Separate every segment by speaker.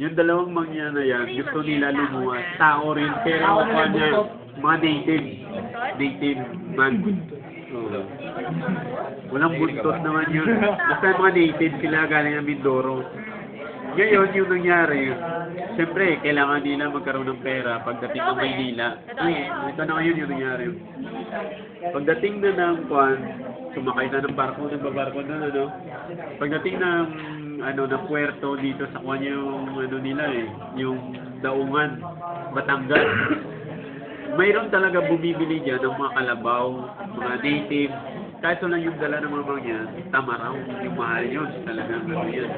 Speaker 1: Yung dalawang mangya na yan, gusto nila lumuwas. Tao rin, pero ako niya, mga native. Native man. Oo. Walang buntot naman yun. Basta yung mga native sila galing ng Mindoro. Ngayon, yung nangyari, siyempre, kailangan nila magkaroon ng pera pagdating ng Maynila. Ay, ito na ngayon yung nangyari. Pagdating na ng kwan, sumakay na ng barko, nagbabarko na, ano, pagdating ng ano na puerto dito sa kwan yung ano nila eh, yung Daungan, Batangas. Mayroon talaga bumibili dyan ng mga kalabaw, mga native, kahit lang yung dala ng mga yan, tamaraw, yung mahal yun, talagang ano yan.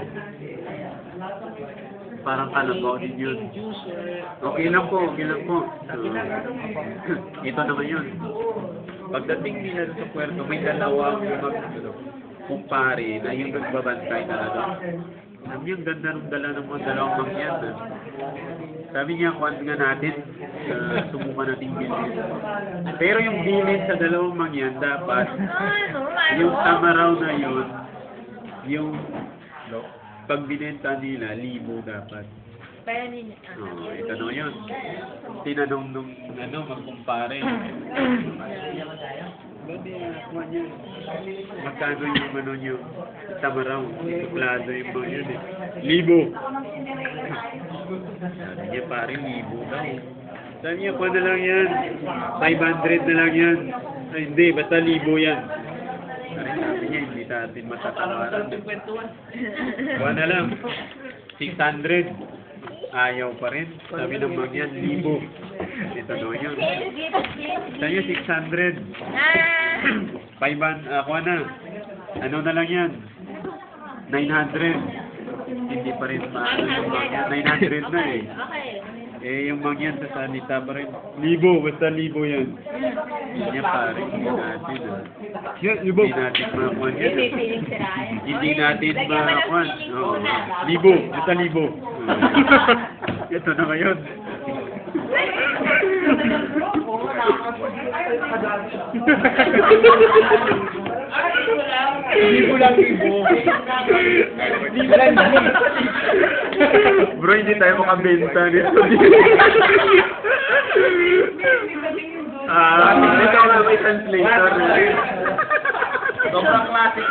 Speaker 1: Parang kalabaw din yun. Okay lang po, okay lang po. So, ito naman yun. Pagdating nila sa puerto, may dalawang mag, ano, kumpare na yung nagbabantay talaga. Sabi niya, ang ganda ng dala ng mga dalawang mangyan. ah. Sabi niya, kuhan nga natin, uh, subukan natin bilhin. Pero yung bilhin sa dalawang mangyan, dapat, yung tamaraw na yun, yung pag binenta nila, libo dapat.
Speaker 2: Pero ninyo.
Speaker 1: Oh, ito na yun. Tinanong nung ano, magkumpare. Babi, kuha niya. Magkano yung ano nyo? Tamaraw. Suplado yung mga yun eh. Libo. Sabi niya pare, libo daw. Sabi niya, kuha na lang yan. 500 na lang yan. Ay, hindi, basta libo yan. Sabi sabi niya, hindi natin matatawaran. Kuha na lang. 600. Ayaw pa rin. Sabi ng mga yan, libo. Ito daw yun. Sabi niya, 600.
Speaker 2: Ah!
Speaker 1: Paiban, ako na. Ano na lang yan? 900. Hindi pa rin maano yung mga 900 na eh.
Speaker 2: Okay.
Speaker 1: Eh, yung mga yan sa sanita pa rin. Libo, basta libo yan. Yan pare, hindi natin ah.
Speaker 3: Yan, libo.
Speaker 1: Hindi natin makakuha yan. Hindi natin Oo.
Speaker 2: muna.
Speaker 1: Libo, basta libo. Ito na ngayon.
Speaker 3: Libo lang libo. Libo lang.
Speaker 1: Bro, hindi tayo makabenta nito. Ah, ikaw nga may translator.
Speaker 3: Sobrang classic.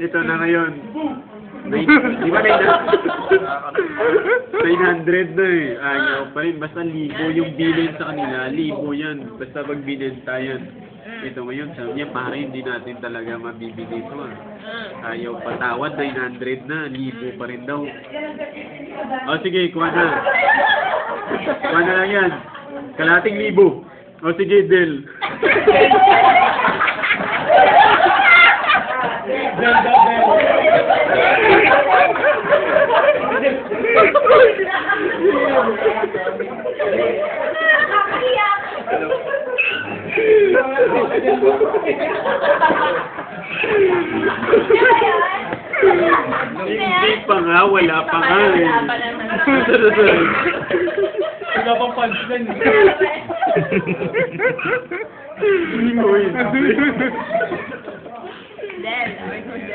Speaker 1: Ito na ngayon. Nine, di ba 900 na eh. Ayaw pa rin. Basta libo yung bilin sa kanila. Libo yan. Basta pag binenta yan. Ito ngayon, sabi niya, pare, hindi natin talaga mabibili ito ah. Ayaw patawad, 900 na. Libo pa rin daw. O sige, kuha na. Kuha na lang yan. Kalating libo. O sige, Del.
Speaker 3: Del, del, del.
Speaker 1: Hindi pa nga, wala pa nga eh.
Speaker 3: Wala pang punchline.
Speaker 1: Uy.
Speaker 2: Del, or to Del.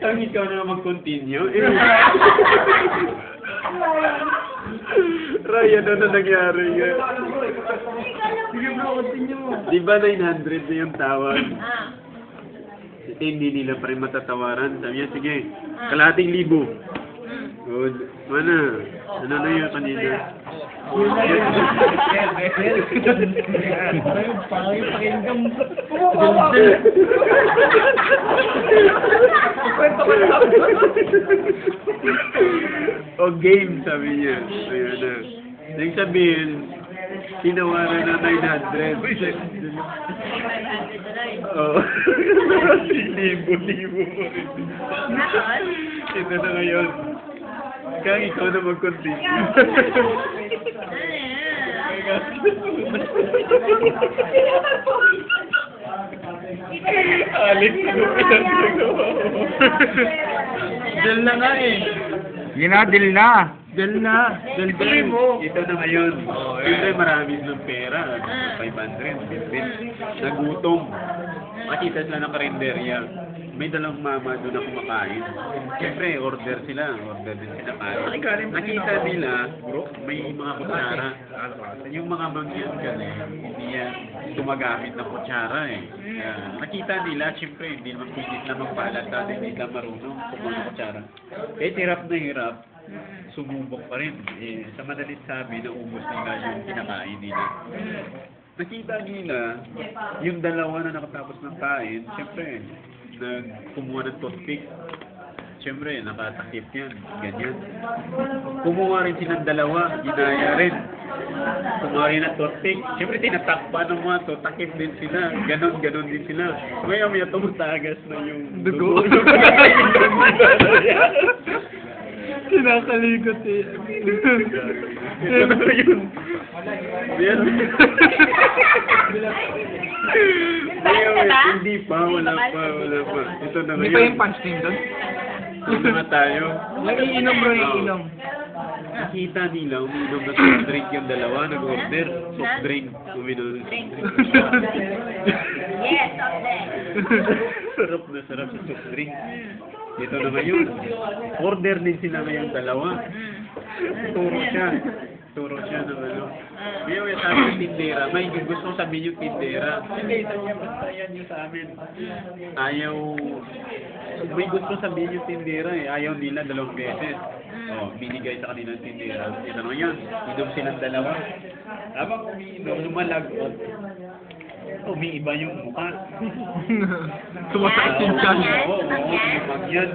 Speaker 1: Ang ikaw na mag-continue. Ryan, ano nangyari nga?
Speaker 3: Sige bro, continue.
Speaker 1: Di ba 900 na yung tawag?
Speaker 2: Ah.
Speaker 1: Eh, hindi nila pa rin matatawaran. Sabi niya, sige, kalating libo. Good. Mana? Ano na yun kanina? O game, sabi niya. Ayun na. Ibig sabihin, tinawaran na 900.
Speaker 2: 500 tuloy.
Speaker 1: Oo. Libo-libo? Ito na ngayon. Kaya ikaw na mag-continue.
Speaker 2: Ano?
Speaker 1: Alex, ano pinagagawa mo?
Speaker 3: Del na nga eh.
Speaker 4: Yun na, deal na.
Speaker 3: Del na. Del del.
Speaker 1: mo. Ito na ngayon. Siyempre marami ng pera. 500, 50. Nagutom. Makita sila ng karinderya. May dalang mama doon na kumakain. Siyempre, order sila. Order din sila kain. Nakita nila, may mga kutsara. Yung mga mangyan kasi, hindi yan gumagamit ng kutsara eh. Kaya, nakita nila, siyempre, hindi naman pilit na magpalat dahil hindi nila marunong kumuha ng kutsara. Eh, hirap na hirap, sumubok pa rin. Eh, sa madalit sabi, naubos nila yung kinakain nila. Nakita nila, yung dalawa na nakatapos ng kain, siyempre, nagkumuha ng toothpick. Siyempre, nakatakip yan, ganyan. Kumuha rin silang dalawa, ginaya rin. Kumuha rin ng toothpick. Siyempre, tinatakpan ng mga to, takip din sila. Ganon, ganon din sila. Ngayon, may tumatagas na yung
Speaker 3: Dugo. Kinakaligot eh.
Speaker 1: Ito na yun. Yan. Ngayon, hindi pa, wala pa, wala pa. Ito na
Speaker 3: Hindi
Speaker 1: ngayon.
Speaker 3: pa yung punch din doon?
Speaker 1: Ito na tayo.
Speaker 3: Nagiinom bro, nagiinom.
Speaker 1: Nakita nila, uminom na soft drink yung dalawa, nag-order. Soft drink. Uminom ng
Speaker 2: Drink.
Speaker 1: soft drink.
Speaker 2: Yes, of them.
Speaker 1: sarap na sarap sa soft drink. Ito na ngayon. Order din sila ngayon dalawa. Turo siya. Turo siya ng ano. Ngayon, yung sabi ng tindera, may gusto kong sabihin yung tindera. Sige, isa niya, basta yan yung sa amin. Ayaw, may gusto sabihin yung tindera eh. Ayaw nila dalawang beses. Oh, binigay sa kanila ng tindera. Ito na yun. Inom silang dalawa. Habang umiinom, lumalagot. Umiiba yung mukha.
Speaker 3: Yung chan.
Speaker 1: Oo, oo, lumag yan.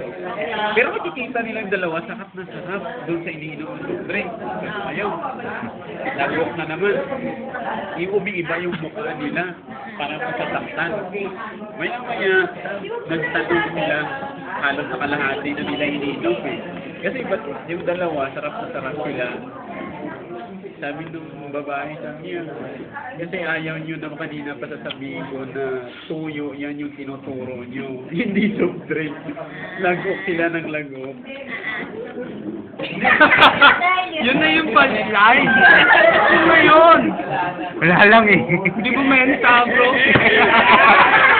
Speaker 1: Pero makikita nila yung dalawa, sarap na sarap doon sa iniinom ng drink. Ayaw. Lagok na naman. Yung umiiba yung mukha nila para masasaktan. Maya maya, nagtanong sila halos sa kalahati na nila iniinom eh. Kasi ba't yung dalawa, sarap na sarap sila. Sabi nung babae sa niya, kasi ayaw nyo na kanina pa sasabihin ko na tuyo, yan yung tinuturo nyo. Hindi soft drink. Lagok sila ng lagok.
Speaker 3: Yun na yung punchline. Yun na yun.
Speaker 4: Wala lang eh.
Speaker 3: Hindi mo menta bro.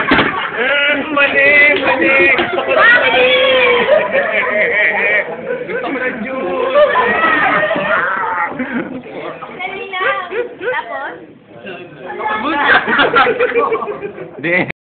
Speaker 4: did.